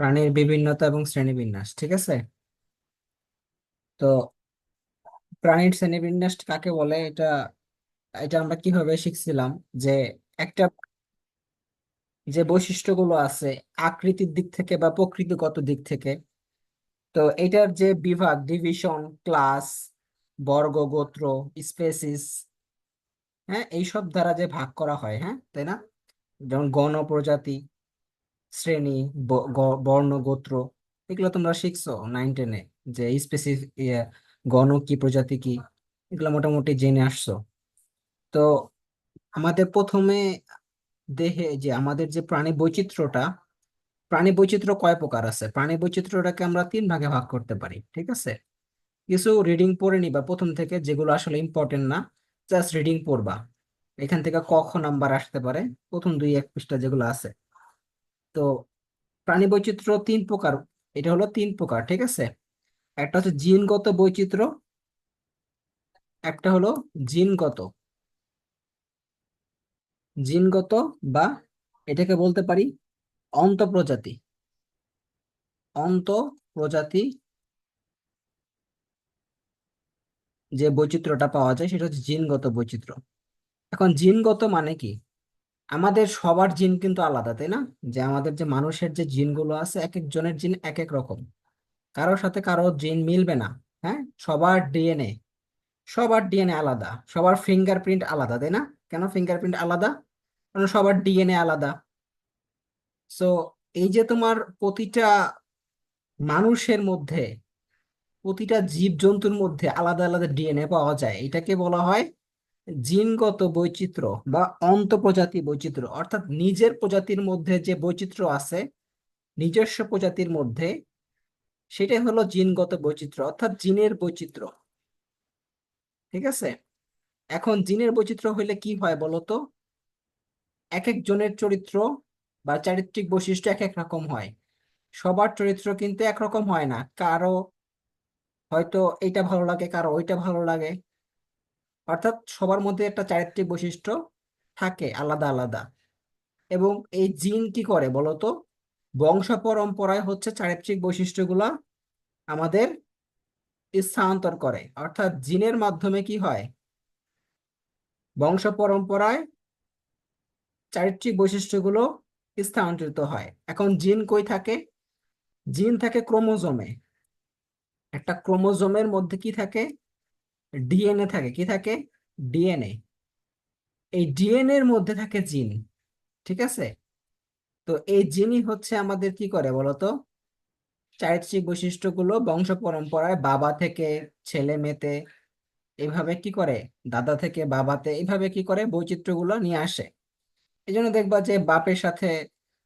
প্রাণীর বিভিন্নতা এবং শ্রেণীবিন্যাস, ঠিক আছে? তো প্রাণীর শ্রেণীবিন্যাস কাকে বলে? এটা এটা আমরা কীভাবে শিখছিলাম যে একটা যে বৈশিষ্ট্যগুলো আছে আকৃতির দিক থেকে বা প্রকৃতিগত দিক থেকে, তো এটার যে বিভাগ, ডিভিশন, ক্লাস, বর্গ, গোত্র, স্পেসিস হ্যাঁ এইসব দ্বারা যে ভাগ করা হয় হ্যাঁ তাই না? যেমন গণ প্রজাতি শ্রেণি বর্ণ, গোত্র, এগুলো তোমরা শিখছো নাইন টেনে যে স্পেসিফিক গণ কি, প্রজাতি কি, এগুলো মোটামুটি জেনে আসছো। তো আমাদের প্রথমে দেহে, যে আমাদের যে প্রাণী বৈচিত্র্যটা, প্রাণী বৈচিত্র্য কয় প্রকার আছে? প্রাণী বৈচিত্র্যটাকে আমরা তিন ভাগে ভাগ করতে পারি, ঠিক আছে? কিছু রিডিং পড়ে নিবা প্রথম থেকে, যেগুলো আসলে ইম্পর্টেন্ট না জাস্ট রিডিং পড়বা। এখান থেকে ক, খ নাম্বার আসতে পারে, প্রথম দুই, এক পৃষ্ঠা যেগুলো আছে। তো প্রাণী বৈচিত্র্য তিন প্রকার, এটা হলো তিন প্রকার, ঠিক আছে? একটা হচ্ছে জিনগত বৈচিত্র্য, একটা হলো জিনগত। জিনগত বা এটাকে বলতে পারি অন্তঃপ্রজাতি। অন্তঃপ্রজাতি যে বৈচিত্র্যটা পাওয়া যায়, সেটা হচ্ছে জিনগত বৈচিত্র্য। এখন জিনগত মানে কি? আমাদের সবার জিন কিন্তু আলাদা, তাই না? যে আমাদের যে মানুষের যে জিনগুলো আছে এক একজনের জিন এক এক রকম। কারোর সাথে কারও জিন মিলবে না হ্যাঁ? সবার ডিএনএ সবার ডিএনএ আলাদা, সবার ফিঙ্গারপ্রিন্ট আলাদা, তাই না? কেন ফিঙ্গারপ্রিন্ট আলাদা? কারণ সবার ডিএনএ আলাদা। সো এই যে তোমার প্রতিটা মানুষের মধ্যে, প্রতিটা জীব জন্তুর মধ্যে আলাদা আলাদা ডিএনএ পাওয়া যায়, এটাকে বলা হয় জিনগত বৈচিত্র্য বা অন্তঃপ্রজাতি বৈচিত্র্য, অর্থাৎ নিজের প্রজাতির মধ্যে যে বৈচিত্র্য আছে, নিজস্ব প্রজাতির মধ্যে, সেটাই হলো জিনগত বৈচিত্র্য, অর্থাৎ জিনের বৈচিত্র্য। ঠিক আছে? এখন জিনের বৈচিত্র্য হইলে কি হয় বলতো? এক এক জনের চরিত্র বা চারিত্রিক বৈশিষ্ট্য এক এক রকম হয়। সবার চরিত্র কিন্তু একরকম হয় না। কারও হয়তো এটা ভালো লাগে, কারও ওইটা ভালো লাগে। অর্থাৎ সবার মধ্যে একটা চারিত্রিক বৈশিষ্ট্য থাকে, আলাদা আলাদা। এবং এই জিন কি করে বলতো? বংশ পরম্পরায় হচ্ছে চারিত্রিক বৈশিষ্ট্যগুলা আমাদের স্থানান্তর করে। অর্থাৎ জিনের মাধ্যমে কি হয়? বংশ পরম্পরায় চারিত্রিক বৈশিষ্ট্যগুলো স্থানান্তরিত হয়। এখন জিন কই থাকে? জিন থাকে ক্রোমোজোমে। একটা ক্রোমোজোমের মধ্যে কি থাকে? ডিএনএ থাকে, কি থাকে? ডিএনএ এই ডিএনএ এর মধ্যে থাকে জিন, ঠিক আছে? তো এই জিনই হচ্ছে আমাদের কি করে বলতো? চারিত্রিক বৈশিষ্ট্যগুলো বংশ পরম্পরায় বাবা থেকে ছেলে মেয়েতে এভাবে কি করে? দাদা থেকে বাবাতে এভাবে কি করে? বৈচিত্র্যগুলো নিয়ে আসে। এই জন্য দেখবা যে বাপের সাথে,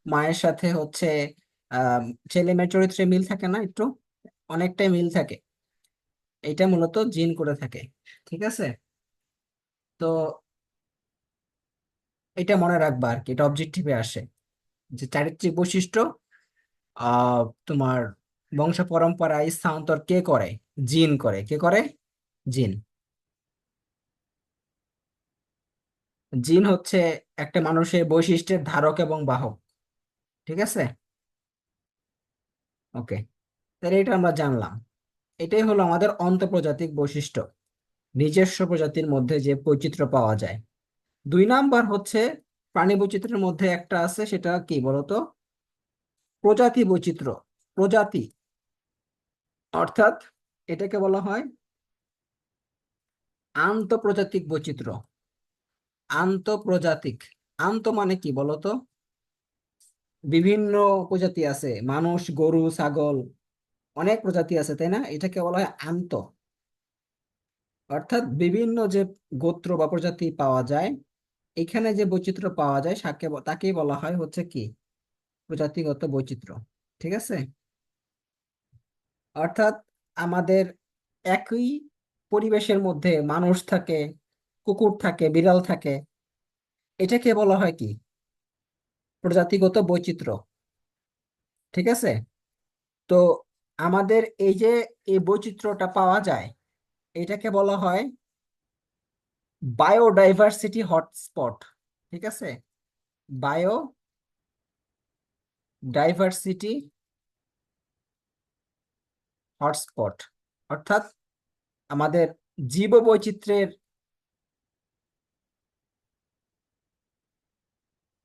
মায়ের সাথে হচ্ছে ছেলে মেয়ের চরিত্রে মিল থাকে না একটু? অনেকটাই মিল থাকে। এটা মূলত জিন করে থাকে, ঠিক আছে? তো এটা মনে রাখবা আর কি, এটা অবজেক্টিভে আসে যে চারিত্রিক বৈশিষ্ট্য তোমার বংশ পরম্পরায় স্থানান্তর কে করে? জিন করে। কে করে? জিন। জিন হচ্ছে একটা মানুষের বৈশিষ্ট্যের ধারক এবং বাহক, ঠিক আছে? ওকে, তাহলে এটা আমরা জানলাম। এটাই হলো আমাদের অন্তঃপ্রজাতিক বৈশিষ্ট্য। নিজস্ব প্রজাতির মধ্যে যে বৈচিত্র্য পাওয়া যায়। দুই নাম্বার হচ্ছে প্রাণী বৈচিত্র্যের মধ্যে একটা আছে, সেটা কি বলতো? প্রজাতি বৈচিত্র্য, প্রজাতি। অর্থাৎ এটাকে বলা হয় আন্তঃপ্রজাতিক বৈচিত্র্য। আন্তঃপ্রজাতিক। আন্ত মানে কি বলতো? বিভিন্ন প্রজাতি আছে। মানুষ, গরু, ছাগল অনেক প্রজাতি আছে, তাই না? এটাকে বলা হয় আন্ত। অর্থাৎ বিভিন্ন যে গোত্র বা প্রজাতি পাওয়া যায়, এখানে যে বৈচিত্র্য পাওয়া যায়, সাকে তাকেই বলা হয় হচ্ছে কি? প্রজাতিগত বৈচিত্র্য। ঠিক আছে? অর্থাৎ আমাদের একই পরিবেশের মধ্যে মানুষ থাকে, কুকুর থাকে, বিড়াল থাকে, এটাকে বলা হয় কি? প্রজাতিগত বৈচিত্র্য। ঠিক আছে? তো আমাদের এই যে এই বৈচিত্র্যটা পাওয়া যায়, এটাকে বলা হয় বায়োডাইভার্সিটি হটস্পট, ঠিক আছে? বায়ো ডাইভার্সিটি হটস্পট, অর্থাৎ আমাদের জীব বৈচিত্র্যের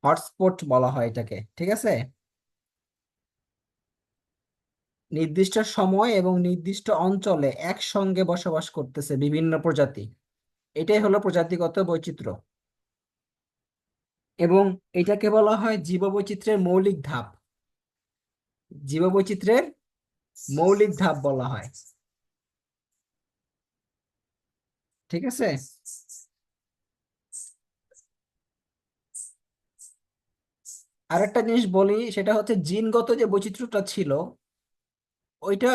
হটস্পট বলা হয় এটাকে, ঠিক আছে? নির্দিষ্ট সময় এবং নির্দিষ্ট অঞ্চলে একসঙ্গে বসবাস করতেছে বিভিন্ন প্রজাতি। এটাই হলো প্রজাতিগত বৈচিত্র্য। এবং এটাকে বলা হয় জীববৈচিত্র্যের মৌলিক ধাপ। জীববৈচিত্র্যের মৌলিক ধাপ বলা হয়। ঠিক আছে? আরেকটা জিনিস বলি, সেটা হচ্ছে জিনগত যে বৈচিত্র্যটা ছিল ওইটা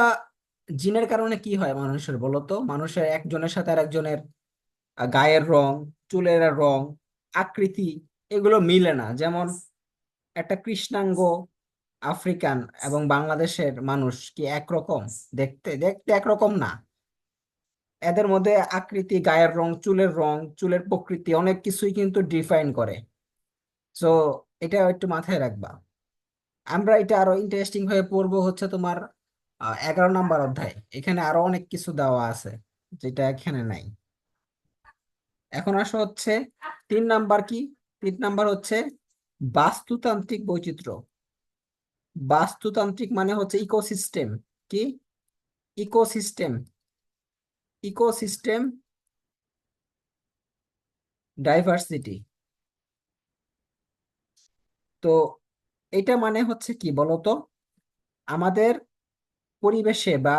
জিনের কারণে কি হয় মানুষের বলতো? মানুষের একজনের সাথে আর একজনের গায়ের রং, চুলের রং, আকৃতি এগুলো মিলে না। যেমন একটা কৃষ্ণাঙ্গ আফ্রিকান এবং বাংলাদেশের মানুষ কি একরকম? দেখতে দেখতে একরকম না। এদের মধ্যে আকৃতি, গায়ের রং, চুলের রং, চুলের প্রকৃতি অনেক কিছুই কিন্তু ডিফাইন করে। সো এটা একটু মাথায় রাখবা। আমরা এটা আরও ইন্টারেস্টিং হয়ে পড়ব হচ্ছে তোমার এগারো নাম্বার অধ্যায়। এখানে আরও অনেক কিছু দেওয়া আছে, যেটা এখানে নাই। এখন আসো হচ্ছে, তিন নাম্বার কি? তিন নাম্বার হচ্ছে, বাস্তুতান্ত্রিক বৈচিত্র্য। বাস্তুতান্ত্রিক মানে হচ্ছে ইকোসিস্টেম। কি? ইকোসিস্টেম। Ecosystem diversity. তো এটা মানে হচ্ছে কি বলতো? আমাদের পরিবেশে বা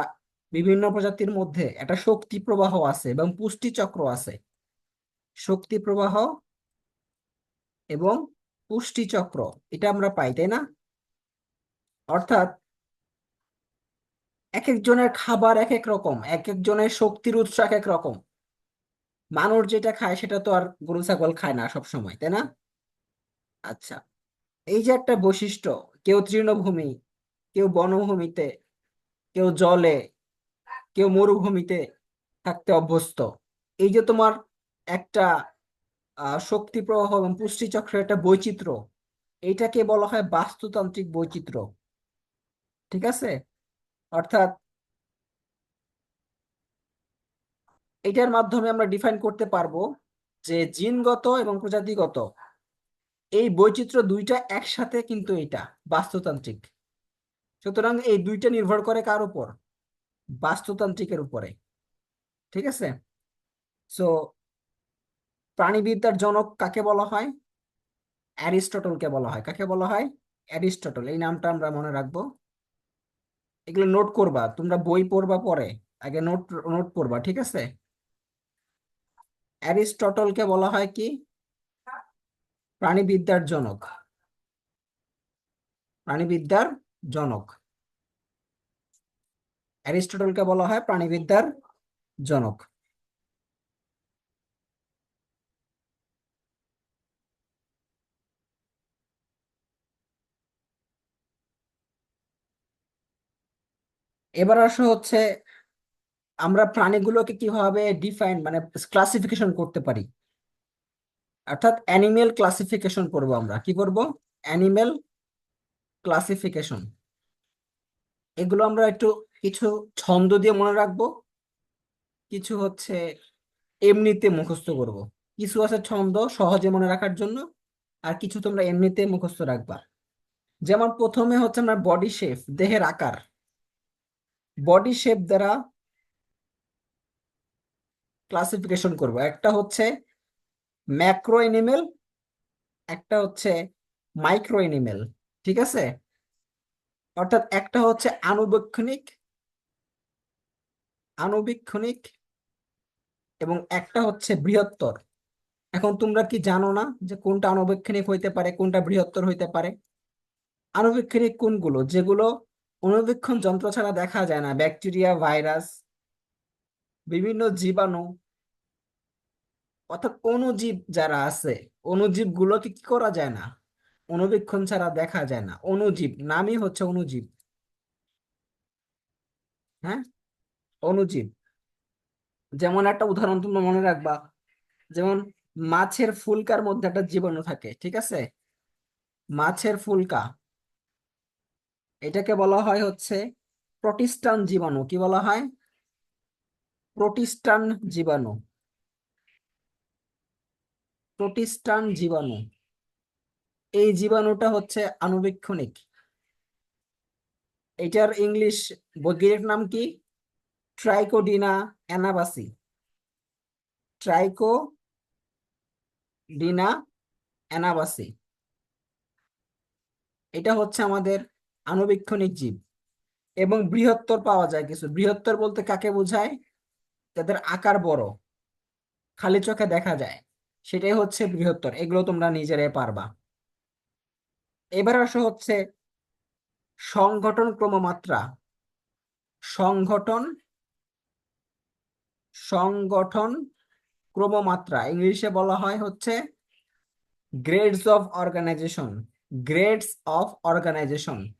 বিভিন্ন প্রজাতির মধ্যে একটা শক্তি প্রবাহ আছে এবং পুষ্টি চক্র আছে। শক্তি প্রবাহ এবং পুষ্টি চক্র, এটা আমরা পাই, তাই না? অর্থাৎ এক একজনের খাবার এক এক রকম এক একজনের শক্তির উৎস এক এক রকম। মানুষ যেটা খায় সেটা তো আর গরু, ছাগল খায় না সব সময় তাই না? আচ্ছা এই যে একটা বৈশিষ্ট্য, কেউ তৃণভূমি, কেউ বনভূমিতে কেউ জলে, কেউ মরুভূমিতে থাকতে অভ্যস্ত। এই যে তোমার একটা শক্তি প্রবাহ এবং পুষ্টি চক্রের একটা বৈচিত্র্য, এইটাকে বলা হয় বাস্তুতান্ত্রিক বৈচিত্র্য। ঠিক আছে? অর্থাৎ এটার মাধ্যমে আমরা ডিফাইন করতে পারব যে জিনগত এবং প্রজাতিগত, এই বৈচিত্র্য দুইটা একসাথে কিন্তু এটা বাস্তুতান্ত্রিক। সুতরাং এই দুইটা নির্ভর করে কার উপর? বাস্তুতান্ত্রিকের উপরে। ঠিক আছে? সো প্রাণীবিদ্যার জনক কাকে বলা হয়? অ্যারিস্টটলকে বলা হয়। কাকে বলা হয়? অ্যারিস্টটল। এই নামটা আমরা মনে রাখব। এগুলো নোট করবা। তোমরা বই পড়বা পরে। আগে নোট নোট করবা। ঠিক আছে? অ্যারিস্টটলকে বলা হয় কি? প্রাণীবিদ্যার জনক। প্রাণীবিদ্যার জনক। অ্যারিস্টটলকে বলা হয় প্রাণীবিদ্যার জনক। এবার আসো হচ্ছে আমরা প্রাণীগুলোকে কীভাবে ডিফাইন মানে ক্লাসিফিকেশন করতে পারি। অর্থাৎ অ্যানিমেল ক্লাসিফিকেশন করব আমরা। কি করব? অ্যানিমেল ক্লাসিফিকেশন এগুলো আমরা একটু কিছু ছন্দ দিয়ে মনে রাখব। কিছু হচ্ছে এমনিতে মুখস্থ করব। কিছু আছে ছন্দ সহজে মনে রাখার জন্য, আর কিছু তোমরা এমনিতে মুখস্থ রাখবা। যেমন প্রথমে হচ্ছে আমরা বডি শেপ দেহের আকার। বডি শেপ দ্বারা ক্লাসিফিকেশন করব। একটা হচ্ছে ম্যাক্রো এনিমেল একটা হচ্ছে মাইক্রো এনিমেল ঠিক আছে? অর্থাৎ একটা হচ্ছে আনুবীক্ষণিক আনুবীক্ষণিক এবং একটা হচ্ছে বৃহত্তর। এখন তোমরা কি জানো না যে কোনটা আনুবীক্ষণিক হইতে পারে, কোনটা বৃহত্তর হইতে পারে? আনুবীক্ষণিক কোনগুলো? যেগুলো অনুবীক্ষণ যন্ত্র ছাড়া দেখা যায় না। ব্যাকটেরিয়া, ভাইরাস, বিভিন্ন জীবাণু, অর্থাৎ অণুজীব যারা আছে অণুজীব গুলোকে কি করা যায় না? অনুবীক্ষণ ছাড়া দেখা যায় না। অণুজীব নামই হচ্ছে অণুজীব হ্যাঁ? অণুজীব যেমন একটা উদাহরণ তোমরা মনে রাখবা, যেমন মাছের ফুলকার মধ্যে একটা জীবাণু থাকে, ঠিক আছে? মাছের ফুলকা, এটাকে বলা হয় হচ্ছে প্রোটিস্টান জীবাণু। কি বলা হয়? প্রোটিস্টান জীবাণু। প্রোটিস্টান জীবাণু। এই জীবাণুটা হচ্ছে আণুবীক্ষণিক। এটার ইংলিশ বৈজ্ঞানিক নাম কি? ট্রাইকোডিনা অ্যানাবাসি। ট্রাইকোডিনা অ্যানাবাসি। এটা হচ্ছে আমাদের আণুবীক্ষণিক জীব এবং বৃহত্তর পাওয়া যায় কিছু। বৃহত্তর বলতে কাকে বোঝায়? তাদের আকার বড়, খালি চোখে দেখা যায়। সেটাই হচ্ছে বৃহত্তর। এগুলো তোমরা নিজেরাই পারবা। এবার আসো হচ্ছে সংগঠন ক্রমমাত্রা। সংগঠন সংগঠন ক্রমমাত্রা। ইংলিশে বলা হয় হচ্ছে grades of organisation. Grades of organisation.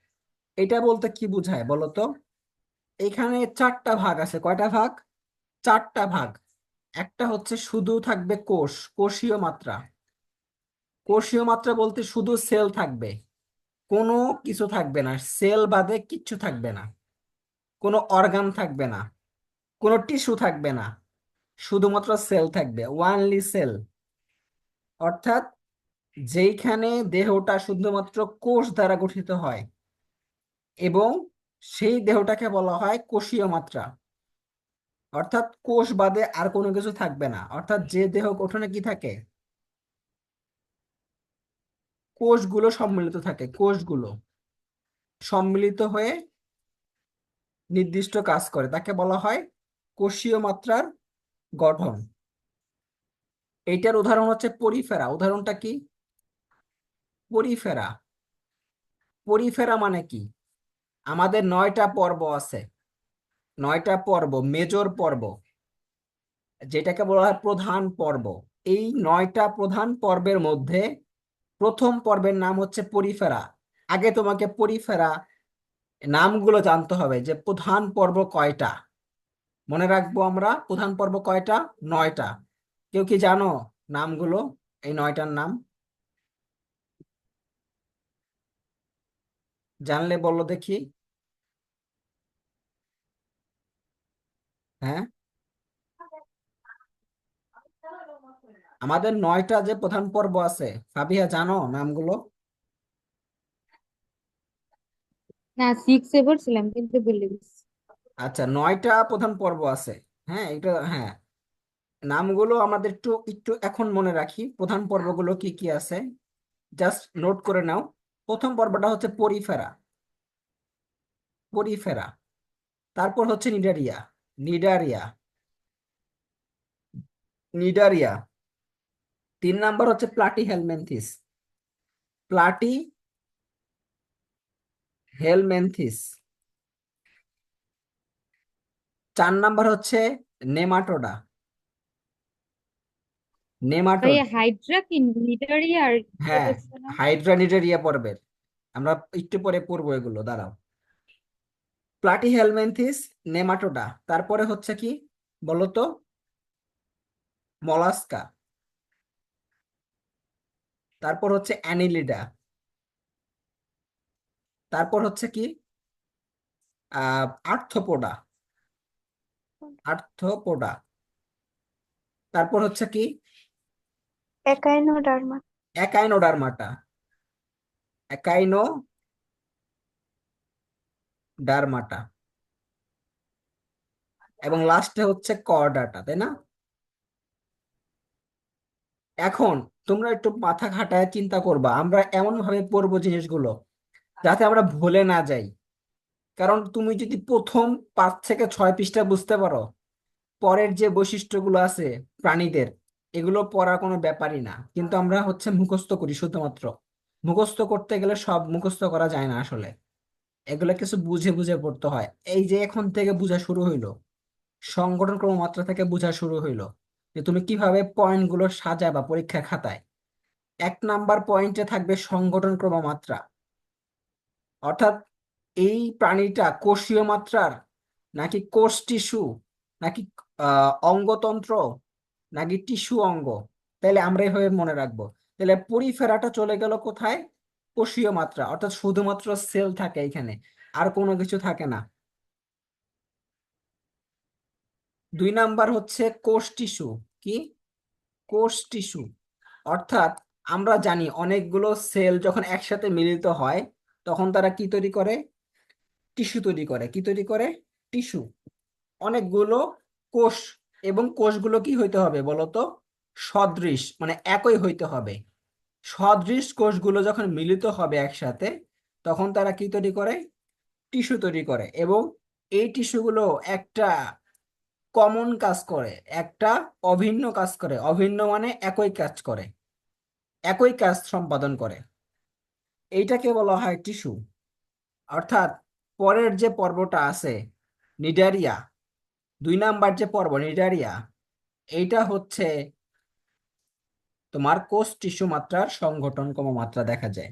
এটা বলতে কি বোঝায় বলো তো? এখানে চারটা ভাগ আছে। কয়টা ভাগ? চারটা ভাগ। একটা হচ্ছে শুধু থাকবে কোষ, কোষীয় মাত্রা। কোষীয় মাত্রা বলতে শুধু সেল থাকবে। কোনো কিছু থাকবে না। সেল বাদে কিচ্ছু থাকবে না। কোনো অর্গান থাকবে না। কোনো টিস্যু থাকবে না। শুধুমাত্র সেল থাকবে। Only cell. অর্থাৎ যেইখানে দেহটা শুধুমাত্র কোষ দ্বারা গঠিত হয় এবং সেই দেহটাকে বলা হয় কোষীয় মাত্রা। অর্থাৎ কোষ বাদে আর কোনো কিছু থাকবে না। অর্থাৎ যে দেহ গঠনে কি থাকে? কোষগুলো সম্মিলিত থাকে, কোষগুলো সম্মিলিত হয়ে নির্দিষ্ট কাজ করে, তাকে বলা হয় কোষীয় মাত্রার গঠন। এইটার উদাহরণ হচ্ছে পরিফেরা, উদাহরণটা কি? পরিফেরা। পরিফেরা মানে কি? আমাদের নয়টা পর্ব আছে, নয়টা পর্ব মেজর পর্ব, যেটাকে বলা হয় প্রধান পর্ব। এই নয়টা প্রধান পর্বের মধ্যে প্রথম পর্বের নাম হচ্ছে পরিফেরা। আগে তোমাকে পরিফেরা নামগুলো জানতে হবে যে প্রধান পর্ব কয়টা? মনে রাখব আমরা, প্রধান পর্ব কয়টা? নয়টা। কেউ কি জানো নামগুলো, এই নয়টার নাম? জানলে বলো দেখি। হ্যাঁ? আমাদের নয়টা যে প্রধান পর্ব আছে ফাবিহা জানো নামগুলো? না সিক্স এ পড়ছিলাম কিন্তু ভুলে গেছি। আচ্ছা নয়টা প্রধান পর্ব আছে। হ্যাঁ এটা হ্যাঁ। নামগুলো আমাদের একটু একটু এখন মনে রাখি প্রধান পর্বগুলো কি কি আছে? জাস্ট নোট করে নাও। প্রথম পর্বটা হচ্ছে পরিফেরা। পরিফেরা। তারপর হচ্ছে নিডারিয়া। নিডারিয়া। নিডারিয়া। তিন নাম্বার হচ্ছে প্লাটি হেলমেন্থিস প্লাটি হেলমেন্থিস চার নাম্বার হচ্ছে নেমাটোডা নেমাটোড হাইড্রা কি হ্যাঁ হাইড্রা নিডারিয়া পর্বের। আমরা একটু পরে পড়ব এগুলো দাঁড়াও। প্লাটি হেলমেন্থিস নেমাটোডা তারপরে হচ্ছে কি বলতো? মলাস্কা তারপর হচ্ছে অ্যানিলিডা। তারপর হচ্ছে কি? আহ আর্থ্রোপোডা। আর্থ্রোপোডা। তারপর হচ্ছে কি? একাইনোডার্মা একাইনোডার্মাটা একাইনো ডার্মাটা এবং লাস্টে হচ্ছে কর্ডাটা তাই না? এখন তোমরা একটু মাথা খাটায় চিন্তা করবা। আমরা এমন ভাবে পড়ব জিনিসগুলো যাতে আমরা ভুলে না যাই। কারণ তুমি যদি প্রথম পাঁচ থেকে ছয় পৃষ্ঠা বুঝতে পারো, পরের যে বৈশিষ্ট্যগুলো আছে প্রাণীদের, এগুলো পড়ার কোনো ব্যাপারই না। কিন্তু আমরা হচ্ছে মুখস্থ করি শুধুমাত্র। মুখস্থ করতে গেলে সব মুখস্থ করা যায় না আসলে। এগুলো কিছু বুঝে বুঝে পড়তে হয়। এই যে এখন থেকে বোঝা শুরু হইল সংগঠন ক্রমমাত্রা থেকে বোঝা শুরু হইল। যে তুমি কীভাবে পয়েন্টগুলো সাজাবা পরীক্ষার খাতায়? এক নাম্বার পয়েন্টে থাকবে সংগঠন ক্রমমাত্রা। অর্থাৎ এই প্রাণীটা কোষীয় মাত্রার নাকি কোষ টিস্যু, নাকি অঙ্গতন্ত্র, নাকি টিস্যু অঙ্গ? তাহলে আমরা এভাবে মনে রাখব। তাহলে পরিফেরাটা চলে গেল কোথায়? কোষীয় মাত্রা। অর্থাৎ শুধুমাত্র সেল থাকে এখানে, আর কোনো কিছু থাকে না। দুই নাম্বার হচ্ছে কোষ টিস্যু, কি? কোষ টিস্যু। অর্থাৎ আমরা জানি অনেকগুলো সেল যখন একসাথে মিলিত হয়, তখন তারা কি তৈরি করে? টিস্যু তৈরি করে। কি তৈরি করে? টিস্যু। অনেকগুলো কোষ এবং কোষগুলো কি হইতে হবে বলতো? সদৃশ মানে একই হইতে হবে। সদৃশ কোষগুলো যখন মিলিত হবে একসাথে, তখন তারা কি তৈরি করে? টিস্যু তৈরি করে। এবং এই টিস্যুগুলো একটা কমন কাজ করে, একটা অভিন্ন কাজ করে, অভিন্ন মানে একই কাজ করে, একই কাজ সম্পাদন করে। এইটাকে বলা হয় টিস্যু অর্থাৎ পরের যে পর্বটা আছে নিডারিয়া দুই নাম্বার যে পর্ব নিডারিয়া এইটা হচ্ছে তোমার কোষ টিস্যু মাত্রার সংগঠন কম মাত্রা দেখা যায়।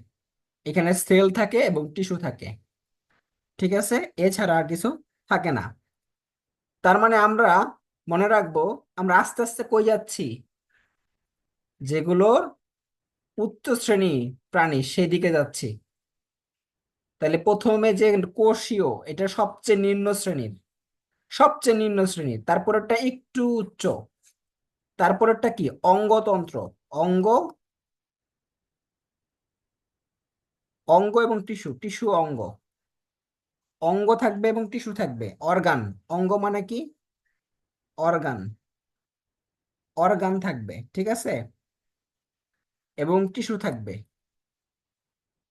এখানে সেল থাকে এবং টিস্যু থাকে। ঠিক আছে? এছাড়া আর কিছু থাকে না। তার মানে আমরা মনে রাখব, আমরা আস্তে আস্তে কই যাচ্ছি? যেগুলোর উচ্চ শ্রেণি প্রাণী সেদিকে যাচ্ছি। তাহলে প্রথমে যে কোষীয়, এটা সবচেয়ে নিম্ন শ্রেণির, সবচেয়ে নিম্ন শ্রেণির। তারপরেরটা একটু উচ্চ। তারপরেরটা কি? অঙ্গতন্ত্র। অঙ্গ অঙ্গ এবং টিস্যু টিস্যু অঙ্গ। অঙ্গ থাকবে এবং টিস্যু থাকবে। অর্গান। অঙ্গ মানে কি? অর্গান। অর্গান থাকবে, ঠিক আছে? এবং টিস্যু থাকবে।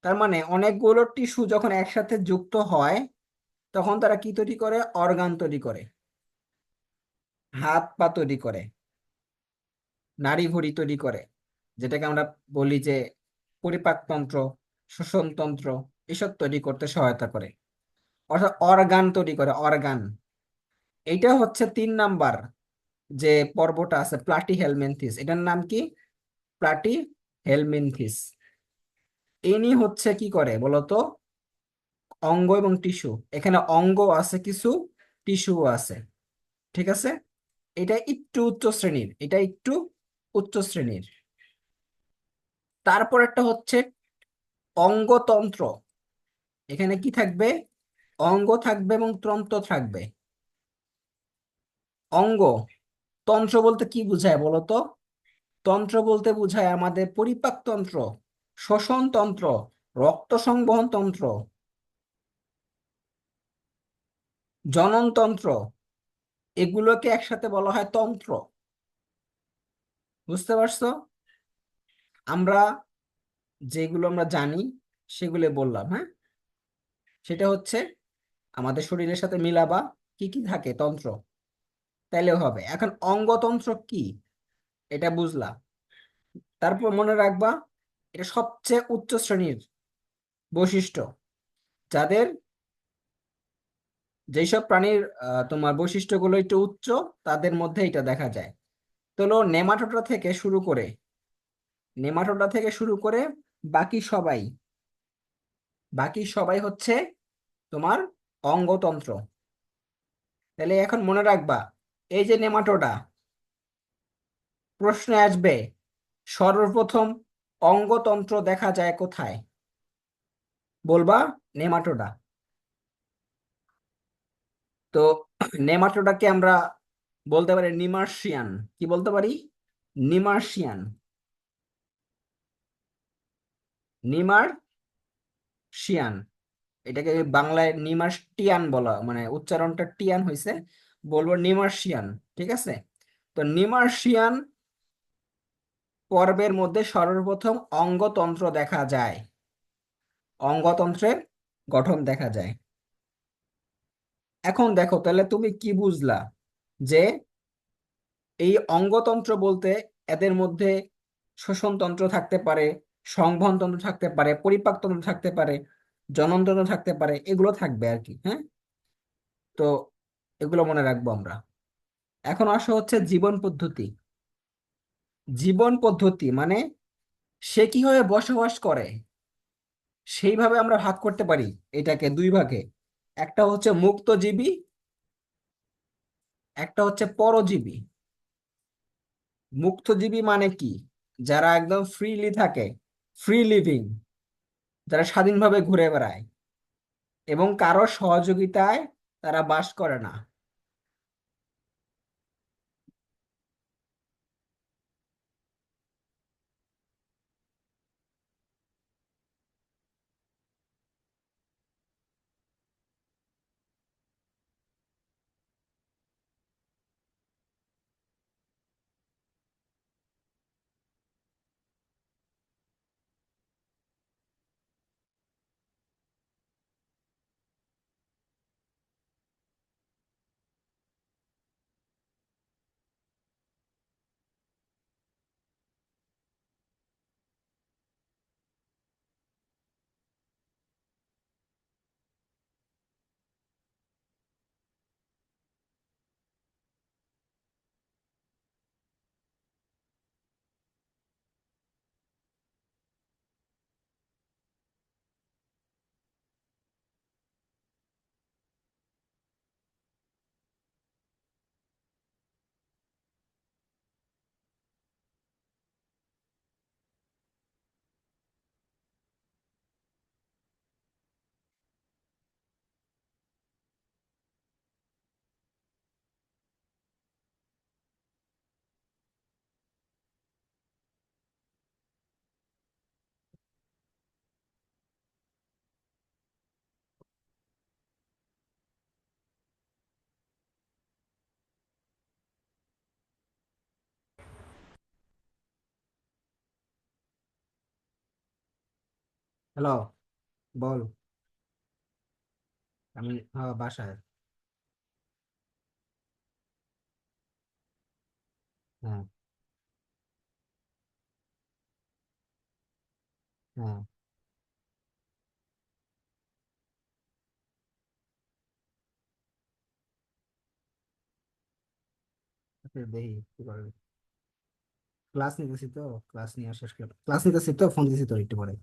তার মানে অনেকগুলো টিস্যু যখন একসাথে যুক্ত হয়, তখন তারা কি তৈরি করে? অর্গান তৈরি করে। হাত পা তৈরি করে। নাড়ি ভুঁড়ি তৈরি করে। যেটাকে আমরা বলি যে পরিপাকতন্ত্র শ্বসনতন্ত্র এসব তৈরি করতে সহায়তা করে। অর্থাৎ অর্গান তৈরি করে, অর্গান। এইটা হচ্ছে তিন নাম্বার যে পর্বটা আছে প্লাটি হেলমেন্থিস এটার নাম কি? প্লাটি হেলমেন্থিস ইনি হচ্ছে কি করে বলতো? অঙ্গ এবং টিস্যু। এখানে অঙ্গ আছে, কিছু টিস্যু আছে। ঠিক আছে? এটা একটু উচ্চ শ্রেণির, এটা একটু উচ্চ শ্রেণির। তারপর একটা হচ্ছে অঙ্গতন্ত্র। এখানে কি থাকবে? অঙ্গ থাকবে এবং তন্ত্র থাকবে। অঙ্গ, তন্ত্র বলতে কি বোঝায় বলতো তন্ত্র বলতে বোঝায় আমাদের শ্বসন তন্ত্র, রক্ত সংবহন তন্ত্র জননতন্ত্র এগুলোকে একসাথে বলা হয় তন্ত্র। বুঝতে পারছ? আমরা যেগুলো আমরা জানি, সেগুলো বললাম হ্যাঁ? সেটা হচ্ছে আমাদের শরীরের সাথে মিলাবা, কি কি থাকে? তন্ত্র। তাইলেও হবে। এখন অঙ্গতন্ত্র কি? এটা বুঝলা। তারপর মনে রাখবা, এটা সবচেয়ে উচ্চ শ্রেণির বৈশিষ্ট্য। যাদের যেসব প্রাণীর তোমার বৈশিষ্ট্যগুলো একটু উচ্চ, তাদের মধ্যে এটা দেখা যায়। তো হলো নেমাটোডা থেকে শুরু করে। নেমাটোডা থেকে শুরু করে বাকি সবাই। বাকি সবাই হচ্ছে তোমার অঙ্গতন্ত্র। তাহলে এখন মনে রাখবা, এই যে নেমাটোডা, প্রশ্নে আসবে, সর্বপ্রথম অঙ্গতন্ত্র দেখা যায় কোথায়? বলবা, নেমাটোডা। তো নেমাটোডাকে আমরা বলতে পারি নিমার্সিয়ান কি বলতে পারি? নিমার্সিয়ান নিমার্সিয়ান এটাকে বাংলায় নিমার্সটিয়ান বলা মানে উচ্চারণটা টিয়ান হয়েছে বলব নিমার্সিয়ান ঠিক আছে? তো নিমার্সিয়ান পর্বের মধ্যে সর্বপ্রথম অঙ্গতন্ত্র দেখা যায়। অঙ্গতন্ত্রের গঠন দেখা যায়। এখন দেখো, তাহলে তুমি কি বুঝলা? যে এই অঙ্গতন্ত্র বলতে এদের মধ্যে শ্বসনতন্ত্র থাকতে পারে, সংবহনতন্ত্র থাকতে পারে, পরিপাকতন্ত্র থাকতে পারে জননতন্ত্র থাকতে পারে, এগুলো থাকবে আর কি হ্যাঁ? তো এগুলো মনে রাখব আমরা। এখন আসা হচ্ছে জীবন পদ্ধতি। জীবন পদ্ধতি মানে সে কীভাবে বসবাস করে? সেইভাবে আমরা ভাগ করতে পারি এটাকে দুই ভাগে। একটা হচ্ছে মুক্তজীবী, একটা হচ্ছে পরজীবী। মুক্তজীবী মানে কি? যারা একদম ফ্রিলি থাকে ফ্রি লিভিং যারা স্বাধীনভাবে ঘুরে বেড়ায় এবং কারও সহযোগিতায় তারা বাস করে না। হ্যালো বল। আমি হ্যাঁ, বাসায়। হ্যাঁ। হ্যাঁ। আচ্ছা, দেখি কি করবে ক্লাস নিতেছি তো ক্লাস নিয়ে শেষ করে ক্লাস নিতেছি তো ফোন দিতেছি তো একটু পরে।